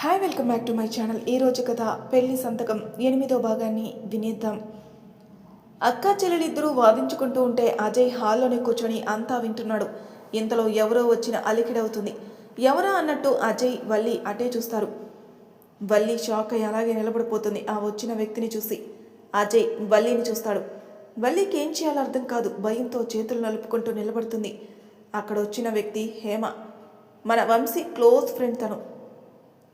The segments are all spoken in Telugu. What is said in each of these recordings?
Hi welcome back to my channel ఈ రోజు కథ పెళ్ళి సంతకం. ఎనిమిదో భాగాన్ని వినేద్దాం. అక్క చెల్లెలిద్దరూ వాదించుకుంటూ ఉంటే అజయ్ హాల్లోనే కూర్చొని అంతా వింటున్నాడు. ఇంతలో ఎవరో వచ్చిన అలికిడవుతుంది. ఎవరా అన్నట్టు అజయ్ వల్లి అటే చూస్తారు. వల్లి షాక్ అయ్యి అలాగే నిలబడిపోతుంది. ఆ వచ్చిన వ్యక్తిని చూసి అజయ్ వల్లిని చూస్తాడు. వల్లికి ఏం చేయాలో అర్థం కాదు. భయంతో చేతులు నలుపుకుంటూ నిలబడుతుంది. అక్కడ వచ్చిన వ్యక్తి హేమ. మన వంశీ క్లోజ్ ఫ్రెండ్ తను.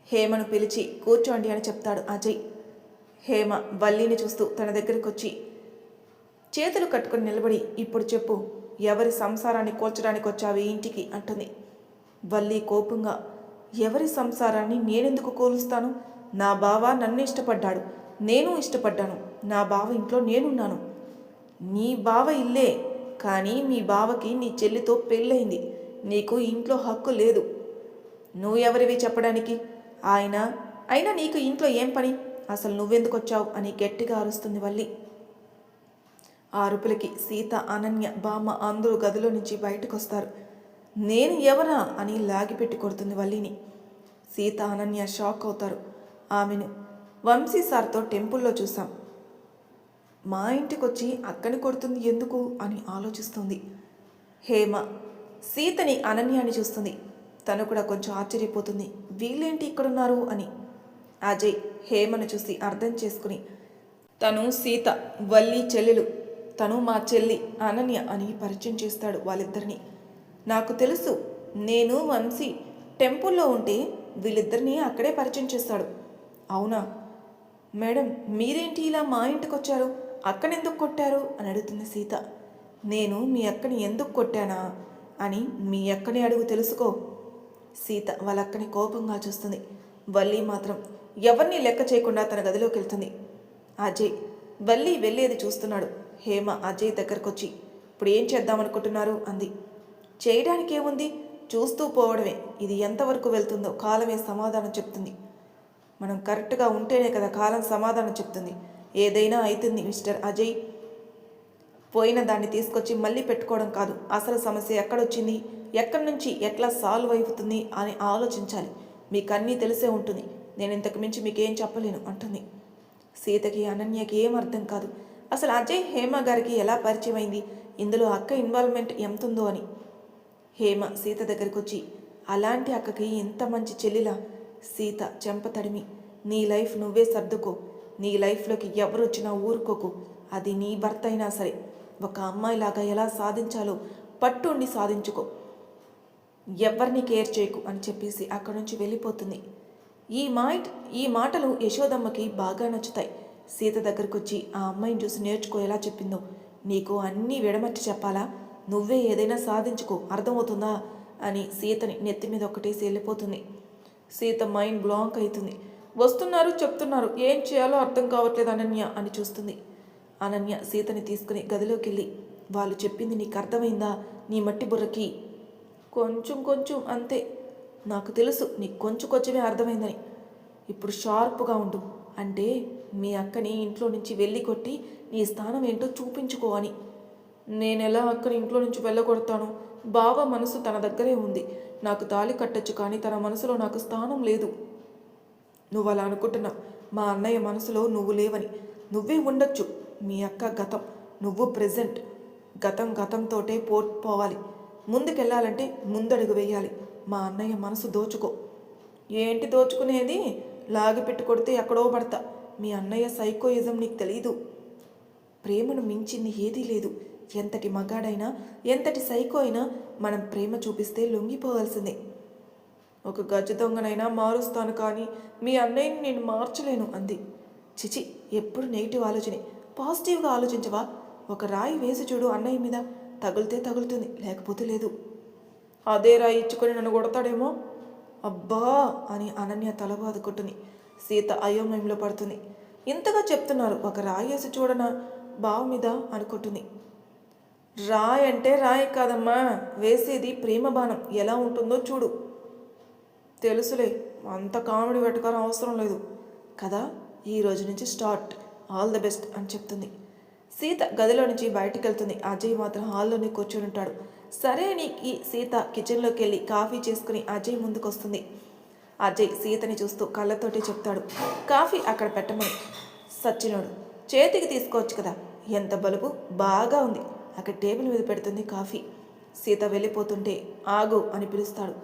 హేమను పిలిచి కూర్చోండి అని చెప్తాడు అజయ్. హేమ వల్లిని చూస్తూ తన దగ్గరికి వచ్చి చేతులు కట్టుకుని నిలబడి ఇప్పుడు చెప్పు ఎవరి సంసారాన్ని కూల్చడానికి వచ్చావు ఇంటికి? అంటుంది. వల్లి కోపంగా ఎవరి సంసారాన్ని నేనెందుకు కూలుస్తాను? నా బావ నన్ను ఇష్టపడ్డాడు నేను ఇష్టపడ్డాను నా బావ ఇంట్లో నేనున్నాను. నీ బావ ఇల్లే కానీ మీ బావకి నీ చెల్లితో పెళ్ళయింది నీకు ఇంట్లో హక్కు లేదు. నువ్వు ఎవరివి చెప్పడానికి? ఆయన అయినా నీకు ఇంట్లో ఏం పని? అసలు నువ్వెందుకు వచ్చావు అని గట్టిగా అరుస్తుంది వల్లి. ఆ అరుపులకి సీత అనన్య బామ్మ అందరూ గదిలో నుంచి బయటకు వస్తారు నేను ఎవరా? అని లాగిపెట్టి కొడుతుంది వల్లిని. సీత అనన్య షాక్ అవుతారు. ఆమెను వంశీ సార్తో టెంపుల్లో చూసాం మా ఇంటికి వచ్చి అక్కని కొడుతుంది ఎందుకు? అని ఆలోచిస్తుంది. హేమ సీతని అనన్యాన్ని చూస్తుంది. తను కూడా కొంచెం ఆశ్చర్యపోతుంది. వీళ్ళేంటి ఇక్కడున్నారు అని. అజయ్ హేమను చూసి అర్థం చేసుకుని తను సీత వల్లి చెల్లెలు తను మా చెల్లి అనన్య అని పరిచయం చేస్తాడు వాళ్ళిద్దరిని. నాకు తెలుసు నేను వంశీ టెంపుల్లో ఉంటే వీళ్ళిద్దరిని అక్కడే పరిచయం చేస్తాడు. అవునా? మేడం మీరేంటి ఇలా మా ఇంటికి వచ్చారు అక్కనెందుకు కొట్టారు? అని అడుగుతుంది సీత. నేను మీ అక్కని ఎందుకు కొట్టానా? అని మీ అక్కని అడుగు తెలుసుకో. సీత వాళ్ళక్కని కోపంగా చూస్తుంది. వల్లి మాత్రం ఎవరిని లెక్క చేయకుండా తన గదిలోకి వెళ్తుంది అజయ్ వల్లి వెళ్ళేది చూస్తున్నాడు. హేమ అజయ్ దగ్గరకొచ్చి ఇప్పుడు ఏం చేద్దామనుకుంటున్నారు? అంది. చేయడానికి ఏముంది చూస్తూ పోవడమే. ఇది ఎంతవరకు వెళ్తుందో కాలమే సమాధానం చెప్తుంది. మనం కరెక్ట్గా ఉంటేనే కదా కాలం సమాధానం చెప్తుంది. ఏదైనా అవుతుంది మిస్టర్ అజయ్. పోయిన దాన్ని తీసుకొచ్చి మళ్ళీ పెట్టుకోవడం కాదు. అసలు సమస్య ఎక్కడొచ్చింది? ఎక్కడి నుంచి ఎట్లా సాల్వ్ అవుతుంది అని ఆలోచించాలి. మీకు అన్నీ తెలిసే ఉంటుంది. నేను ఇంతకు మించి మీకేం చెప్పలేను అంటుంది. సీతకి అనన్యకి ఏం అర్థం కాదు. అసలు అజయ్ హేమ గారికి ఎలా పరిచయం అయింది? ఇందులో అక్క ఇన్వాల్వ్మెంట్ ఎంతుందో అని. హేమ సీత దగ్గరికి వచ్చి అలాంటి అక్కకి ఇంత మంచి చెల్లిలా? సీత చెంప తడిమి నీ లైఫ్ నువ్వే సర్దుకో. నీ లైఫ్లోకి ఎవరు వచ్చినా ఊరుకోకు. అది నీ భర్త అయినా సరే. ఒక అమ్మాయిలాగా ఎలా సాధించాలో పట్టుండి సాధించుకో. ఎవరిని కేర్ చేయకు అని చెప్పేసి అక్కడి నుంచి వెళ్ళిపోతుంది. ఈ మాట ఈ మాటలు యశోదమ్మకి బాగా నచ్చుతాయి. సీత దగ్గరకు వచ్చి ఆ అమ్మాయిని చూసి నేర్చుకో ఎలా చెప్పిందో. నీకు అన్నీ విడమర్చి చెప్పాలా? నువ్వే ఏదైనా సాధించుకో అర్థమవుతుందా? అని సీతని నెత్తి మీద ఒకటేసి వెళ్ళిపోతుంది. సీత మైండ్ బ్లాంక్ అవుతుంది వస్తున్నారు చెప్తున్నారు. ఏం చేయాలో అర్థం కావట్లేదు అనన్య అని చూస్తుంది. అనన్య సీతని తీసుకుని గదిలోకి వెళ్ళి వాళ్ళు చెప్పింది నీకు అర్థమైందా? నీ మట్టి బుర్రకి కొంచెం కొంచెం అంతే. నాకు తెలుసు నీకు కొంచెం కొంచెమే అర్థమైందని. ఇప్పుడు షార్ప్గా ఉండు. అంటే మీ అక్కని ఇంట్లో నుంచి వెళ్ళి కొట్టి నీ స్థానం ఏంటో చూపించుకో అని. నేను ఎలా అక్కని ఇంట్లో నుంచి వెళ్ళగొడతాను? బావ మనసు తన దగ్గరే ఉంది. నాకు తాళి కట్టొచ్చు కానీ తన మనసులో నాకు స్థానం లేదు. నువ్వు అలా అనుకుంటున్నావు మా అన్నయ్య మనసులో నువ్వు లేవని. నువ్వే ఉండొచ్చు. మీ అక్క గతం. నువ్వు ప్రెజెంట్. గతం గతంతోటే పో పోవాలి. ముందుకెళ్ళాలంటే ముందడుగు వేయాలి. మా అన్నయ్య మనసు దోచుకో. ఏంటి దోచుకునేది? లాగి పెట్టి కొడితే ఎక్కడో పడతా. మీ అన్నయ్య సైకోయిజం నీకు తెలీదు. ప్రేమను మించింది ఏదీ లేదు. ఎంతటి మగాడైనా ఎంతటి సైకో అయినా మనం ప్రేమ చూపిస్తే లొంగిపోవాల్సిందే. ఒక గజ దొంగనైనా మారుస్తాను కానీ మీ అన్నయ్యని నేను మార్చలేను అంది. చిచి ఎప్పుడు నెగిటివ్ ఆలోచనే. పాజిటివ్గా ఆలోచించవా? ఒక రాయి వేసి చూడు అన్నయ్య మీద. తగిలితే తగులుతుంది లేకపోతే లేదు. అదే రాయి ఇచ్చుకొని నన్ను కొడతాడేమో? అబ్బా అని అనన్య తల బాదుకుంటుంది సీత అయోమయంలో పడుతుంది. ఇంతగా చెప్తున్నారు ఒక రాయేసి చూడన చూడనా బావ మీద అనుకుంటుంది రాయి అంటే రాయి కాదమ్మా వేసేది ప్రేమ బాణం ఎలా ఉంటుందో చూడు. తెలుసులే అంత కామెడీ పెట్టుకోవడం అవసరం లేదు. కదా ఈ రోజు నుంచి స్టార్ట్ ఆల్ ద బెస్ట్ అని చెప్తుంది. సీత గదిలో నుంచి బయటికి వెళ్తుంది అజయ్ మాత్రం హాల్లోనే కూర్చొని ఉంటాడు. సరే అని ఈ సీత కిచెన్లోకి వెళ్ళి కాఫీ చేసుకుని అజయ్ ముందుకు వస్తుంది అజయ్ సీతని చూస్తూ కళ్ళతోటి చెప్తాడు. కాఫీ అక్కడ పెట్టమని. సచ్చినోడు చేతికి తీసుకోవచ్చు కదా. ఎంత బలుపు? బాగా ఉంది. అక్కడ టేబుల్ మీద పెడుతుంది కాఫీ. సీత వెళ్ళిపోతుంటే ఆగు అని పిలుస్తాడు.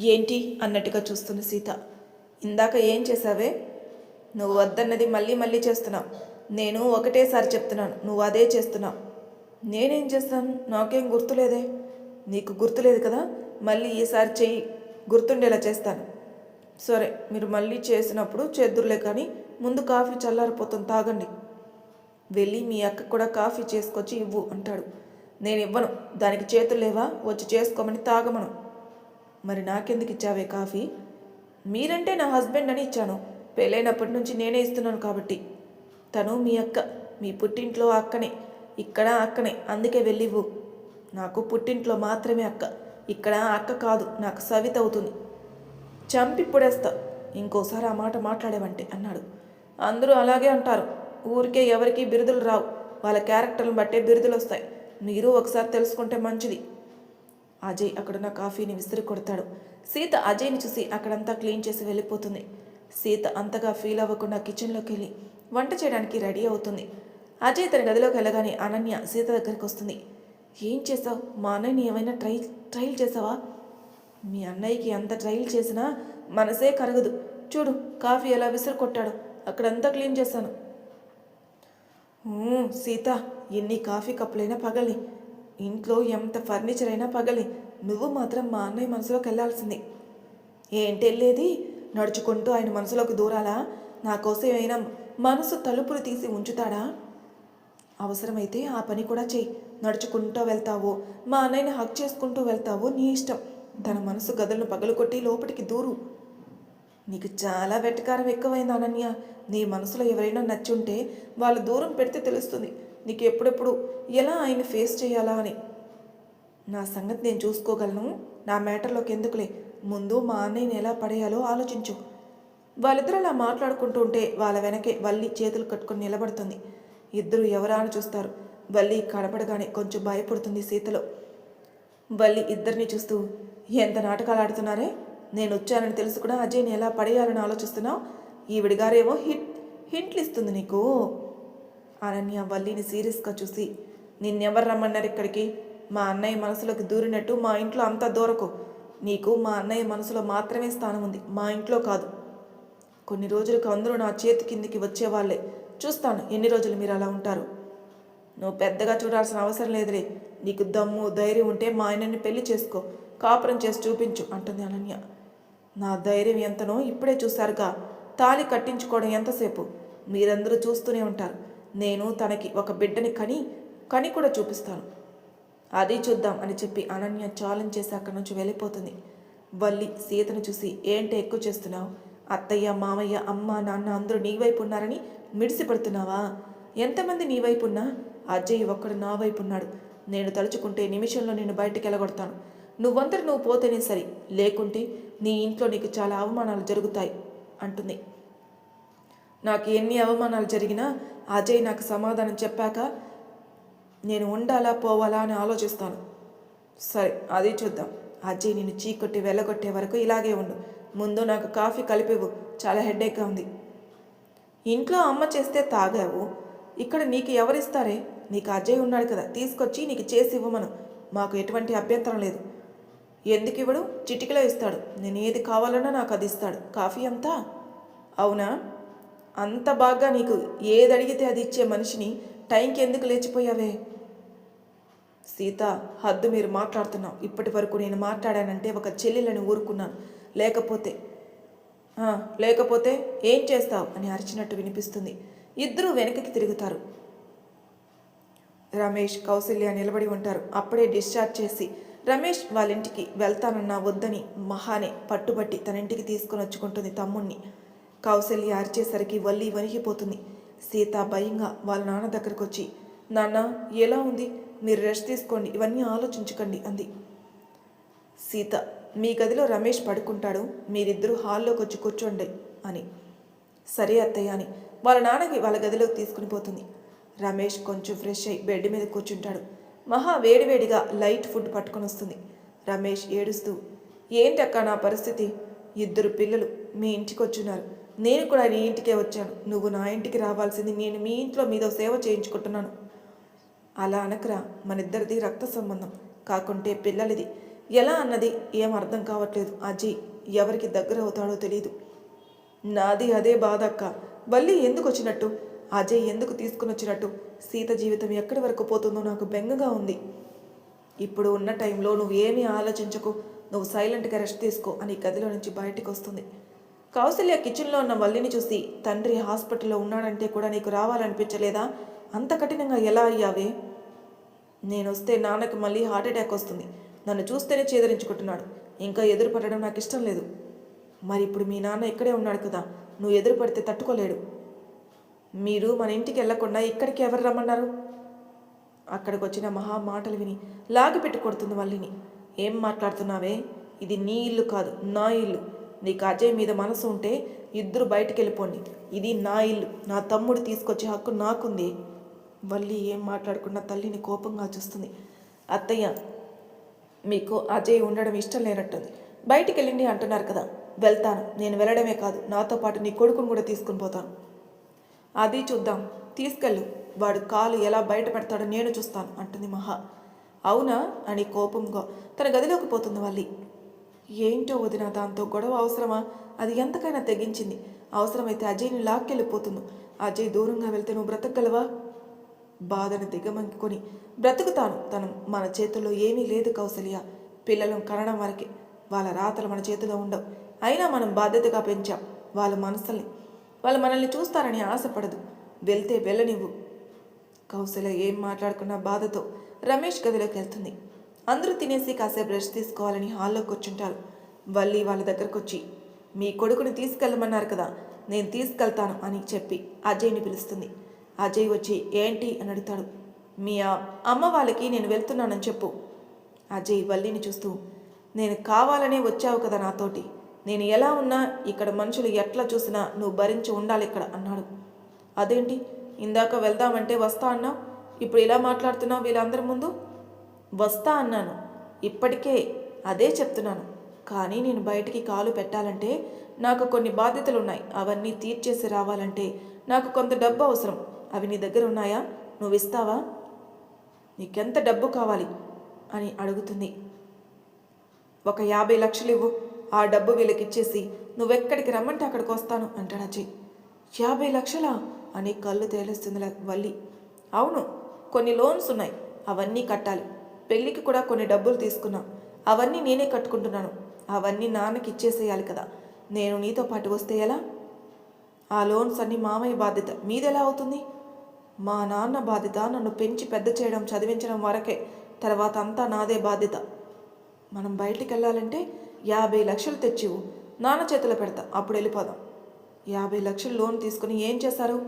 ఏంటి? అన్నట్టుగా చూస్తుంది సీత. ఇందాక ఏం చేసావే నువ్వు వద్దన్నది మళ్ళీ మళ్ళీ చేస్తున్నావు. నేను ఒకటేసారి చెప్తున్నాను నువ్వు అదే చేస్తున్నావు. నేనేం చేస్తాను? నాకేం గుర్తులేదే. నీకు గుర్తులేదు కదా? మళ్ళీ ఈసారి చెయ్యి. గుర్తుండేలా చేస్తాను. సరే మీరు మళ్ళీ చేసినప్పుడు చేద్దురులే కానీ ముందు కాఫీ చల్లారిపోతుంది తాగండి. వెళ్ళి మీ అక్క కూడా కాఫీ చేసుకొచ్చి ఇవ్వు అంటాడు. నేను ఇవ్వను. దానికి చేతులు లేవా? వచ్చి చేసుకోమని తాగమను. మరి నాకెందుకు ఇచ్చావే కాఫీ? మీరంటే నా హస్బెండ్ అని ఇచ్చాను. పెళ్ళైనప్పటి నుంచి నేనే ఇస్తున్నాను కాబట్టి. తను మీ అక్క మీ పుట్టింట్లో అక్కనే ఇక్కడ అక్కనే అందుకే వెళ్ళివ్వు. నాకు పుట్టింట్లో మాత్రమే అక్క ఇక్కడ అక్క కాదు నాకు సవిత అవుతుంది. చంపి పుడేస్తా ఇంకోసారి ఆ మాట మాట్లాడేవంటే అన్నాడు. అందరూ అలాగే అంటారు ఊరికే ఎవరికి బిరుదులు రావు వాళ్ళ క్యారెక్టర్ని బట్టే బిరుదులు వస్తాయి. మీరు ఒకసారి తెలుసుకుంటే మంచిది. అజయ్ అక్కడున్న కాఫీని విసిరి కొడతాడు. సీత అజయ్ని చూసి అక్కడంతా క్లీన్ చేసి వెళ్ళిపోతుంది. సీత అంతగా ఫీల్ అవ్వకుండా కిచెన్లోకి వెళ్ళి వంట చేయడానికి రెడీ అవుతుంది. అజయ్ తన గదిలోకి వెళ్ళగానే అనన్య సీత దగ్గరికి వస్తుంది. ఏం చేసావు మా అన్నయ్యని ఏమైనా ట్రై ట్రైల్ చేసావా మీ అన్నయ్యకి ఎంత ట్రైల్ చేసినా మనసే కరగదు. చూడు కాఫీ ఎలా విసిరి కొట్టాడు అక్కడంతా క్లీన్ చేశాను సీత ఎన్ని కాఫీ కప్పులైనా పగలి ఇంట్లో ఎంత ఫర్నిచర్ అయినా పగలి నువ్వు మాత్రం మా అన్నయ్య మనసులోకి వెళ్ళాల్సింది. ఏంటి వెళ్ళేది? నడుచుకుంటూ ఆయన మనసులోకి దూరాలా? నా కోసం ఏమైనా మనసు తలుపులు తీసి ఉంచుతాడా? అవసరమైతే ఆ పని కూడా చెయ్యి నడుచుకుంటూ వెళ్తావో మా అన్నయ్యని హక్ చేసుకుంటూ వెళ్తావో నీ ఇష్టం. తన మనసు గదులను పగలుకొట్టి లోపలికి దూరు. నీకు చాలా వెటకారం ఎక్కువైంది అనన్య. నీ మనసులో ఎవరైనా నచ్చుంటే వాళ్ళు దూరం పెడితే తెలుస్తుంది. నీకు ఎప్పుడెప్పుడు ఎలా ఆయన ఫేస్ చేయాలా అని. నా సంగతి నేను చూసుకోగలను. నా మ్యాటర్లోకి ఎందుకులే? ముందు మా అన్నయ్యని ఎలా పడేయాలో ఆలోచించు. వాళ్ళిద్దరు అలా మాట్లాడుకుంటూ ఉంటే వాళ్ళ వెనకే వల్లి చేతులు కట్టుకొని నిలబడుతుంది. ఇద్దరు ఎవరా అని చూస్తారు. వల్లి కనపడగానే కొంచెం భయపడుతుంది సీతలో. వల్లి ఇద్దరిని చూస్తూ ఎంత నాటకాలు ఆడుతున్నారే? నేను వచ్చానని తెలుసు కూడా అజయ్ని ఎలా పడేయాలని ఆలోచిస్తున్నావు? ఈవిడిగారేమో హిట్ హింట్లు ఇస్తుంది నీకు. అనన్య వల్లిని సీరియస్గా చూసి నిన్నెవరు రమ్మన్నారు ఇక్కడికి? మా అన్నయ్య మనసులోకి దూరినట్టు మా ఇంట్లో అంతా దూరకు. నీకు మా అన్నయ్య మనసులో మాత్రమే స్థానం ఉంది. మా ఇంట్లో కాదు. కొన్ని రోజులకు అందరూ నా చేతి కిందికి వచ్చేవాళ్ళే. చూస్తాను ఎన్ని రోజులు మీరు అలా ఉంటారు. నువ్వు పెద్దగా చూడాల్సిన అవసరం లేదులే. నీకు దమ్ము ధైర్యం ఉంటే మా ఆయనని పెళ్ళి చేసుకో. కాపురం చేసి చూపించు అంటుంది అనన్య. నా ధైర్యం ఎంతనో ఇప్పుడే చూశారుగా. తాళి కట్టించుకోవడం ఎంతసేపు? మీరందరూ చూస్తూనే ఉంటారు. నేను తనకి ఒక బిడ్డని కని కని కూడా చూపిస్తాను. అది చూద్దాం అని చెప్పి అనన్య ఛాలెంజ్ చేసి అక్కడి నుంచి వెళ్ళిపోతుంది. వల్లి సీతను చూసి ఏంటి ఎక్కువ చేస్తున్నావు? అత్తయ్య మామయ్య అమ్మ నాన్న అందరూ నీ వైపు ఉన్నారని మిడిసిపడుతున్నావా? ఎంతమంది నీ వైపు ఉన్నా అజయ్ ఒక్కడు నా వైపు ఉన్నాడు. నేను తలుచుకుంటే నిమిషంలో నేను బయటికి వెళ్ళగొడతాను నువ్వంతటి నువ్వు పోతేనే సరి. లేకుంటే నీ ఇంట్లో నీకు చాలా అవమానాలు జరుగుతాయి అంటుంది. నాకు ఎన్ని అవమానాలు జరిగినా అజయ్ నాకు సమాధానం చెప్పాక నేను ఉండాలా పోవాలా అని ఆలోచిస్తాను. సరే అది చూద్దాం. అజయ్ నేను చీకొట్టి వెళ్ళగొట్టే వరకు ఇలాగే ఉండు. ముందు నాకు కాఫీ కలిపివు చాలా హెడేక్గా ఉంది. ఇంట్లో అమ్మ చేస్తే తాగావు. ఇక్కడ నీకు ఎవరిస్తారే? నీకు అజయ్ ఉన్నాడు కదా. తీసుకొచ్చి నీకు చేసి ఇవ్వమను. మాకు ఎటువంటి అభ్యంతరం లేదు. ఎందుకు ఇవ్వడు? చిటికలో ఇస్తాడు. నేను ఏది కావాలన్నా నాకు అది ఇస్తాడు. కాఫీ అంతా? అవునా? అంత బాగా నీకు ఏది అడిగితే అది ఇచ్చే మనిషిని టైంకి ఎందుకు లేచిపోయావే? సీత హద్దు మీరు మాట్లాడుతున్నావు. ఇప్పటి వరకు నేను మాట్లాడానంటే ఒక చెల్లెలను ఊరుకున్నాను. లేకపోతే లేకపోతే ఏం చేస్తావు? అని అరిచినట్టు వినిపిస్తుంది. ఇద్దరూ వెనక్కి తిరుగుతారు. రమేష్ కౌసల్య నిలబడి ఉంటారు. అప్పుడే డిశ్చార్జ్ చేసి రమేష్ వాళ్ళ ఇంటికి వెళ్తానన్నా వద్దని మహానే పట్టుబట్టి తన ఇంటికి తీసుకుని వచ్చుకుంటుంది తమ్ముణ్ణి. కౌసల్య అరిచేసరికి వల్లి వణిగిపోతుంది సీత భయంగా వాళ్ళ నాన్న దగ్గరకు వచ్చి నాన్న ఎలా ఉంది? మీరు రెస్ట్ తీసుకోండి. ఇవన్నీ ఆలోచించకండి అంది. సీత మీ గదిలో రమేష్ పడుకుంటాడు. మీరిద్దరూ హాల్లోకి వచ్చి కూర్చోండి అని. సరే అత్తయ్య అని. వాళ్ళ నాన్నకి వాళ్ళ గదిలోకి తీసుకుని పోతుంది. రమేష్ కొంచెం ఫ్రెష్ అయి బెడ్ మీద కూర్చుంటాడు. మహా వేడివేడిగా లైట్ ఫుడ్ పట్టుకొని వస్తుంది. రమేష్ ఏడుస్తూ ఏంటక్క నా పరిస్థితి? ఇద్దరు పిల్లలు మీ ఇంటికి వచ్చున్నారు నేను కూడా నీ ఇంటికే వచ్చాను. నువ్వు నా ఇంటికి రావాల్సింది నేను మీ ఇంట్లో మీదో సేవ చేయించుకుంటున్నాను. అలా అనకరా మనిద్దరిది రక్త సంబంధం. కాకుంటే పిల్లలిది. ఎలా అన్నది ఏం అర్థం కావట్లేదు. అజీ ఎవరికి దగ్గర అవుతాడో తెలియదు నాది అదే బాధ అక్క. వల్లి ఎందుకు వచ్చినట్టు? అజయ్ ఎందుకు తీసుకుని వచ్చినట్టు? సీత జీవితం ఎక్కడి వరకు పోతుందో నాకు బెంగగా ఉంది. ఇప్పుడు ఉన్న టైంలో నువ్వు ఏమీ ఆలోచించకు. నువ్వు సైలెంట్గా రెస్ట్ తీసుకో అని గదిలో నుంచి బయటికి వస్తుంది. కౌసల్య కిచెన్లో ఉన్న వల్లిని చూసి తండ్రి హాస్పిటల్లో ఉన్నాడంటే కూడా నీకు రావాలనిపించలేదా? అంత కఠినంగా ఎలా అయ్యావే? నేను వస్తే మళ్ళీ హార్ట్ అటాక్ వస్తుంది. నన్ను చూస్తేనే చేదరించుకుంటున్నాడు. ఇంకా ఎదురు పడడం నాకు ఇష్టం లేదు. మరి ఇప్పుడు మీ నాన్న ఇక్కడే ఉన్నాడు కదా నువ్వు ఎదురు పడితే తట్టుకోలేడు. మీరు మన ఇంటికి వెళ్ళకుండా ఇక్కడికి ఎవరు రమ్మన్నారు? అక్కడికి వచ్చిన మహా మాటలు విని లాగి పెట్టుకొడుతుంది మళ్ళీని ఏం మాట్లాడుతున్నావే? ఇది నీ ఇల్లు కాదు నా ఇల్లు. నీకు అజయ్ మీద మనసు ఉంటే ఇద్దరు బయటికి వెళ్ళిపోండి ఇది నా ఇల్లు నా తమ్ముడు తీసుకొచ్చే హక్కు నాకుంది. వల్లి ఏం మాట్లాడకుండా తల్లిని కోపంగా చూస్తుంది. అత్తయ్య మీకు అజయ్ ఉండడం ఇష్టం లేనట్టుంది. బయటికి వెళ్ళండి అంటున్నారు కదా వెళ్తాను నేను వెళ్ళడమే కాదు నాతో పాటు నీ కొడుకును కూడా తీసుకుని పోతాను. అది చూద్దాం తీసుకెళ్ళు వాడు కాలు ఎలా బయట పెడతాడో నేను చూస్తాను అంటుంది మహా. అవునా? అని కోపంగా తన గదిలోకి పోతుంది వల్లి ఏంటో వదిన దాంతో గొడవ అవసరమా? అది ఎంతకైనా తెగించింది. అవసరమైతే అజయ్ని లాక్కెళ్ళిపోతుంది. అజయ్ దూరంగా వెళ్తే నువ్వు బ్రతకగలవా? బాధను దిగమంకుని బ్రతుకుతాను. తను మన చేతుల్లో ఏమీ లేదు కౌసల్య. పిల్లలను కనడం వరకే. వాళ్ళ రాతలు మన చేతిలో ఉండవు. అయినా మనం బాధ్యతగా పెంచాం. వాళ్ళ మనసుల్ని వాళ్ళు మనల్ని చూస్తారని ఆశపడదు. వెళ్తే వెళ్ళనివ్వు. కౌశల్య ఏం మాట్లాడుకున్న బాధతో రమేష్ గదిలోకి వెళ్తుంది. అందరూ తినేసి కాసేపు రెస్ట్ తీసుకోవాలని హాల్లో కూర్చుంటారు. వల్లి వాళ్ళ దగ్గరకు వచ్చి మీ కొడుకుని తీసుకెళ్ళమన్నారు కదా నేను తీసుకెళ్తాను అని చెప్పి అజయ్ని పిలుస్తుంది. అజయ్ వచ్చి ఏంటి? అని అడుగుతాడు. మీ అమ్మ వాళ్ళకి నేను వెళ్తున్నానని చెప్పు. అజయ్ వల్లిని చూస్తూ నేను కావాలనే వచ్చావు కదా నాతోటి. నేను ఎలా ఉన్నా ఇక్కడ మనుషులు ఎట్లా చూసినా నువ్వు భరించి ఉండాలి ఇక్కడ అన్నాడు. అదేంటి? ఇందాక వెళ్దామంటే వస్తా అన్నావు? ఇప్పుడు ఇలా మాట్లాడుతున్నావు వీళ్ళందరి ముందు? వస్తా అన్నాను. ఇప్పటికే అదే చెప్తున్నాను. కానీ నేను బయటికి కాలు పెట్టాలంటే నాకు కొన్ని బాధ్యతలు ఉన్నాయి అవన్నీ తీర్చేసి రావాలంటే నాకు కొంత డబ్బు అవసరం. అవి నీ దగ్గర ఉన్నాయా? నువ్వు ఇస్తావా? నీకెంత డబ్బు కావాలి? అని అడుగుతుంది. ఒక యాభై లక్షలు ఇవ్వు. ఆ డబ్బు వీళ్ళకి ఇచ్చేసి నువ్వెక్కడికి రమ్మంటే అక్కడికి వస్తాను అంటాడు అజయ్. యాభై లక్షలా? అని కళ్ళు తేలేస్తుంది వల్లి. అవును కొన్ని లోన్స్ ఉన్నాయి. అవన్నీ కట్టాలి. పెళ్ళికి కూడా కొన్ని డబ్బులు తీసుకున్నా. అవన్నీ నేనే కట్టుకుంటున్నాను. అవన్నీ నాన్నకి ఇచ్చేసేయాలి కదా. నేను నీతో పాటు వస్తే ఎలా? ఆ లోన్స్ అన్ని మామయ్య బాధ్యత. మీదెలా అవుతుంది? మా నాన్న బాధ్యత నన్ను పెంచి పెద్ద చేయడం చదివించడం వరకే. తర్వాత అంతా నాదే బాధ్యత. మనం బయటికి వెళ్ళాలంటే యాభై లక్షలు తెచ్చివు. నాన్న చేతిలో పెడతా అప్పుడు వెళ్ళిపోదాం. యాభై లక్షలు లోన్ తీసుకుని ఏం చేశారు?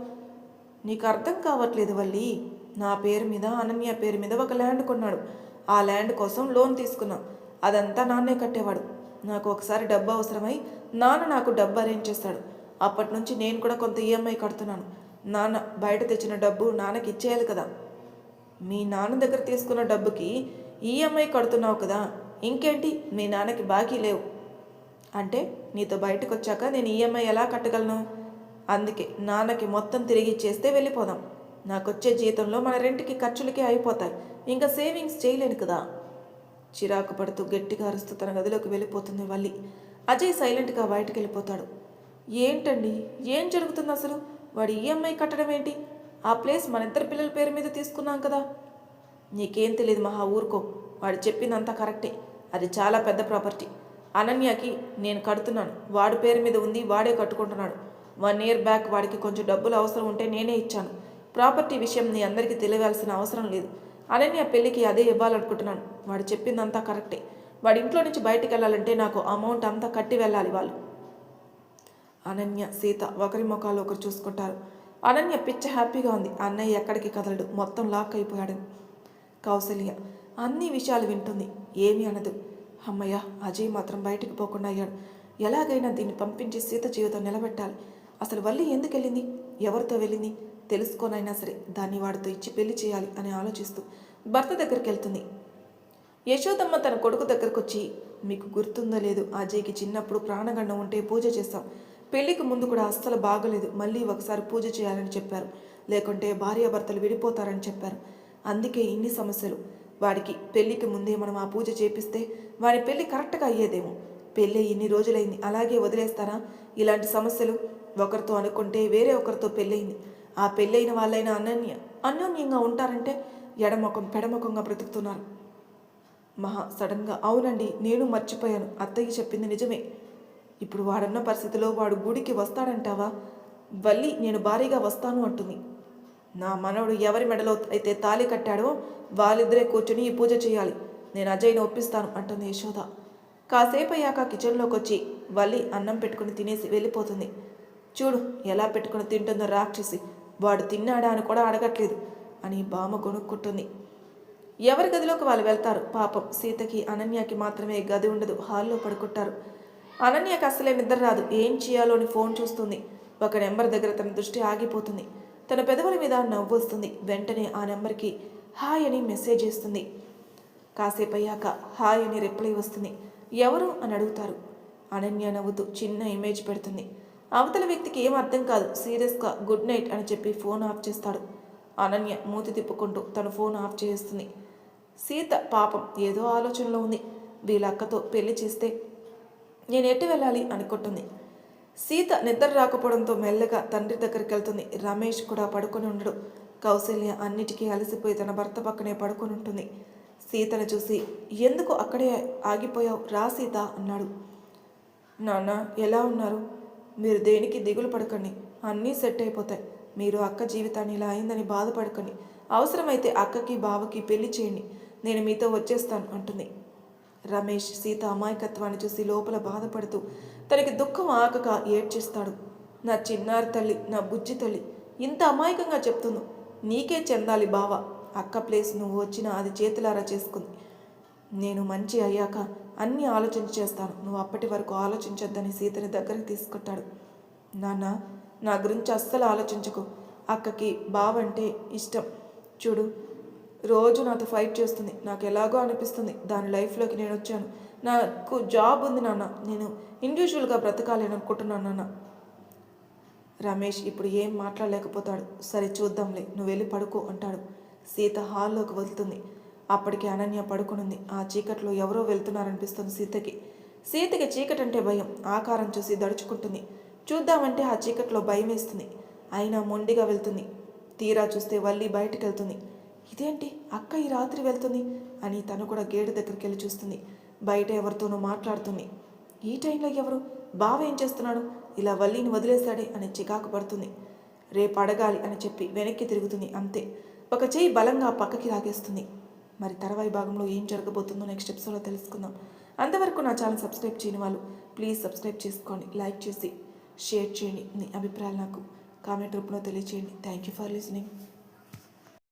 నీకు అర్థం కావట్లేదు వల్లి. నా పేరు మీద అనన్య పేరు మీద ఒక ల్యాండ్ కొన్నాడు. ఆ ల్యాండ్ కోసం లోన్ తీసుకున్నాం. అదంతా నాన్నే కట్టేవాడు. నాకు ఒకసారి డబ్బు అవసరమై నాన్న నాకు డబ్బు అరేంజ్ చేస్తాడు. అప్పటి నుంచి నేను కూడా కొంత ఈఎంఐ కడుతున్నాను. నాన్న బయట తెచ్చిన డబ్బు నాన్నకి ఇచ్చేయాలి కదా. మీ నాన్న దగ్గర తీసుకున్న డబ్బుకి ఈఎంఐ కడుతున్నావు కదా. ఇంకేంటి? మీ నాన్నకి బాకీ లేవు. అంటే నీతో బయటకు వచ్చాక నేను ఈఎంఐ ఎలా కట్టగలను? అందుకే నాన్నకి మొత్తం తిరిగి ఇచ్చేస్తే వెళ్ళిపోదాం. నాకు వచ్చే జీతంలో మన రెంట్కి ఖర్చులకి అయిపోతాయి. ఇంకా సేవింగ్స్ చేయలేను కదా. చిరాకు పడుతూ గట్టిగా అరుస్తూ తన గదిలోకి వెళ్ళిపోతుంది వల్లి. అజయ్ సైలెంట్గా బయటకు వెళ్ళిపోతాడు. ఏంటండి? ఏం జరుగుతుంది అసలు వాడు ఈఎంఐ కట్టడం ఏంటి? ఆ ప్లేస్ మన ఇద్దరు పిల్లల పేరు మీద తీసుకున్నాం కదా. నీకేం తెలియదు మహా ఊరుకో. వాడు చెప్పిందంతా కరెక్టే. అది చాలా పెద్ద ప్రాపర్టీ. అనన్యకి నేను కడుతున్నాను. వాడి పేరు మీద ఉంది వాడే కట్టుకుంటున్నాడు. వన్ ఇయర్ బ్యాక్ వాడికి కొంచెం డబ్బులు అవసరం ఉంటే నేనే ఇచ్చాను. ప్రాపర్టీ విషయం నీ అందరికీ తెలియాల్సిన అవసరం లేదు. అనన్య పెళ్ళికి అదే ఇవ్వాలనుకుంటున్నాను. వాడు చెప్పిందంతా కరెక్టే. వాడి ఇంట్లో నుంచి బయటికి వెళ్ళాలంటే నాకు అమౌంట్ అంతా కట్టి వెళ్ళాలి వాళ్ళు. అనన్య సీత ఒకరి ముఖాలు ఒకరు చూసుకుంటారు. అనన్య పిచ్చ హ్యాపీగా ఉంది. అన్నయ్య ఎక్కడికి కదలడు. మొత్తం లాక్ అయిపోయాడు. కౌసల్య అన్ని విషయాలు వింటుంది. ఏమీ అనదు. అమ్మయ్య అజయ్ మాత్రం బయటికి పోకుండా అయ్యాడు. ఎలాగైనా దీన్ని పంపించి సీత జీవితం నిలబెట్టాలి. అసలు వల్లి ఎందుకు వెళ్ళింది? ఎవరితో వెళ్ళింది? తెలుసుకోనైనా సరే దాన్ని వాడితో ఇచ్చి పెళ్ళి చేయాలి అని ఆలోచిస్తూ భర్త దగ్గరికి వెళ్తుంది. యశోదమ్మ తన కొడుకు దగ్గరకు వచ్చి మీకు గుర్తుందో లేదు అజయ్కి చిన్నప్పుడు ప్రాణగండం ఉంటే పూజ చేస్తాం. పెళ్ళికి ముందు కూడా అస్సలు బాగలేదు. మళ్ళీ ఒకసారి పూజ చేయాలని చెప్పారు. లేకుంటే భార్యాభర్తలు విడిపోతారని చెప్పారు. అందుకే ఇన్ని సమస్యలు. వాడికి పెళ్ళికి ముందే మనం ఆ పూజ చేపిస్తే వాడి పెళ్ళి కరెక్ట్గా అయ్యేదేమో. పెళ్ళి ఇన్ని రోజులైంది. అలాగే వదిలేస్తారా? ఇలాంటి సమస్యలు ఒకరితో అనుకుంటే వేరే ఒకరితో పెళ్ళయింది. ఆ పెళ్ళైన వాళ్ళైనా అనన్య అన్యోన్యంగా ఉంటారంటే ఎడముఖం పెడముఖంగా బ్రతుకుతున్నారు. మహా సడన్గా అవునండి నేను మర్చిపోయాను. అత్తయ్య చెప్పింది నిజమే. ఇప్పుడు వాడున్న పరిస్థితిలో వాడు గుడికి వస్తాడంటావా? వల్లి నేను భారీగా వస్తాను అంటుంది. నా మనవడు ఎవరి మెడలో అయితే తాళి కట్టాడో వాళ్ళిద్దరే కూర్చుని ఈ పూజ చేయాలి. నేను అజయ్ని ఒప్పిస్తాను అంటుంది యశోద. కాసేపు అయ్యాక కిచెన్లోకి వచ్చి వల్లి అన్నం పెట్టుకుని తినేసి వెళ్ళిపోతుంది. చూడు ఎలా పెట్టుకుని తింటుందో రాక్షసి. వాడు తిన్నాడా అని కూడా అడగట్లేదు అని బామ కొనుక్కుంటుంది ఎవరి గదిలోకి వాళ్ళు వెళ్తారు? పాపం సీతకి అనన్యకి మాత్రమే గది ఉండదు. హాల్లో పడుకుంటారు. అనన్యకి అసలే నిద్ర రాదు. ఏం చేయాలో అని ఫోన్ చూస్తుంది. ఒక నెంబర్ దగ్గర తన దృష్టి ఆగిపోతుంది. తన పెదవుల మీద నవ్వు వస్తుంది వెంటనే ఆ నెంబర్కి హాయ్ అని మెసేజ్ చేస్తుంది. కాసేపు అయ్యాక హాయ్ అని రిప్లై వస్తుంది. ఎవరు అని అడుగుతారు. అనన్య నవ్వుతూ చిన్న ఇమేజ్ పెడుతుంది. అవతల వ్యక్తికి ఏం అర్థం కాదు. సీరియస్గా గుడ్ నైట్ అని చెప్పి ఫోన్ ఆఫ్ చేస్తాడు. అనన్య మూతి తిప్పుకుంటూ తన ఫోన్ ఆఫ్ చేస్తుంది. సీత పాపం ఏదో ఆలోచనలో ఉంది. వీళ్ళ అక్కతో పెళ్ళి చేస్తే నేను ఎటు వెళ్ళాలి అనుకుంటుంది. సీత నిద్ర రాకపోవడంతో మెల్లగా తండ్రి దగ్గరికి వెళ్తుంది. రమేష్ కూడా పడుకొని ఉండడు. కౌశల్య అన్నిటికీ అలసిపోయి తన భర్త పక్కనే పడుకొని ఉంటుంది. సీతను చూసి ఎందుకు అక్కడే ఆగిపోయావు? రా సీత అన్నాడు. నాన్న ఎలా ఉన్నారు? మీరు దేనికి దిగులు పడకండి. అన్నీ సెట్ అయిపోతాయి. మీరు అక్క జీవితాన్ని ఇలా అయిందని బాధపడకండి. అవసరమైతే అక్కకి బావకి పెళ్ళి చేయండి. నేను మీతో వచ్చేస్తాను అంటుంది. రమేష్ సీత అమాయకత్వాన్ని చూసి లోపల బాధపడుతూ తనకి దుఃఖం ఆకక ఏడ్చేస్తాడు. నా చిన్నారి తల్లి నా బుజ్జి తల్లి ఇంత అమాయకంగా చెప్తుంది నీకే చెందాలి బావ. అక్క ప్లేస్ నువ్వు వచ్చిన అది చేతులారా చేసుకుంది. నేను మంచి అయ్యాక అన్నీ ఆలోచించి చేస్తాను. నువ్వు అప్పటి వరకు ఆలోచించొద్దని సీతని దగ్గరికి తీసుకుంటాడు నాన్న నా గురించి అస్సలు ఆలోచించకు. అక్కకి బావంటే ఇష్టం. చూడు రోజు నాతో ఫైట్ చేస్తుంది. నాకు ఎలాగో అనిపిస్తుంది. దాని లైఫ్లోకి నేను వచ్చాను. నాకు జాబ్ ఉంది నాన్న. నేను ఇండివిజువల్గా బ్రతకాలి అని అనుకుంటున్నాను నాన్న. రమేష్ ఇప్పుడు ఏం మాట్లాడలేకపోతాడు. సరే చూద్దాంలే. నువ్వు వెళ్ళి పడుకో అంటాడు. సీత హాల్లోకి వెళ్తుంది. అప్పటికి అనన్య పడుకునుంది. ఆ చీకట్లో ఎవరో వెళ్తున్నారనిపిస్తుంది సీతకి. సీతకి చీకటి అంటే భయం. ఆకారం చూసి దడుచుకుంటుంది. చూద్దామంటే ఆ చీకట్లో భయం వేస్తుంది అయినా మొండిగా వెళ్తుంది. తీరా చూస్తే వల్లి బయటకు వెళ్తుంది ఇదేంటి? అక్క ఈ రాత్రి వెళ్తుంది అని తను కూడా గేటు దగ్గరికి వెళ్ళి చూస్తుంది. బయట ఎవరితోనో మాట్లాడుతుంది. ఈ టైంలో ఎవరు? బావ ఏం చేస్తున్నాడు? ఇలా వల్లిని వదిలేశాడే అని చికాకు పడుతుంది. రేపు అడగాలి అని చెప్పి వెనక్కి తిరుగుతుంది అంతే. ఒక చేయి బలంగా పక్కకి లాగేస్తుంది. మరి తర్వాయి భాగంలో ఏం జరగబోతుందో నెక్స్ట్ ఎపిసోడ్లో తెలుసుకుందాం. అంతవరకు నా ఛానల్ సబ్స్క్రైబ్ చేయని వాళ్ళు ప్లీజ్ సబ్స్క్రైబ్ చేసుకోండి లైక్ చేసి షేర్ చేయండి మీ అభిప్రాయాలు నాకు కామెంట్ రూపంలో తెలియచేయండి. Thank you for listening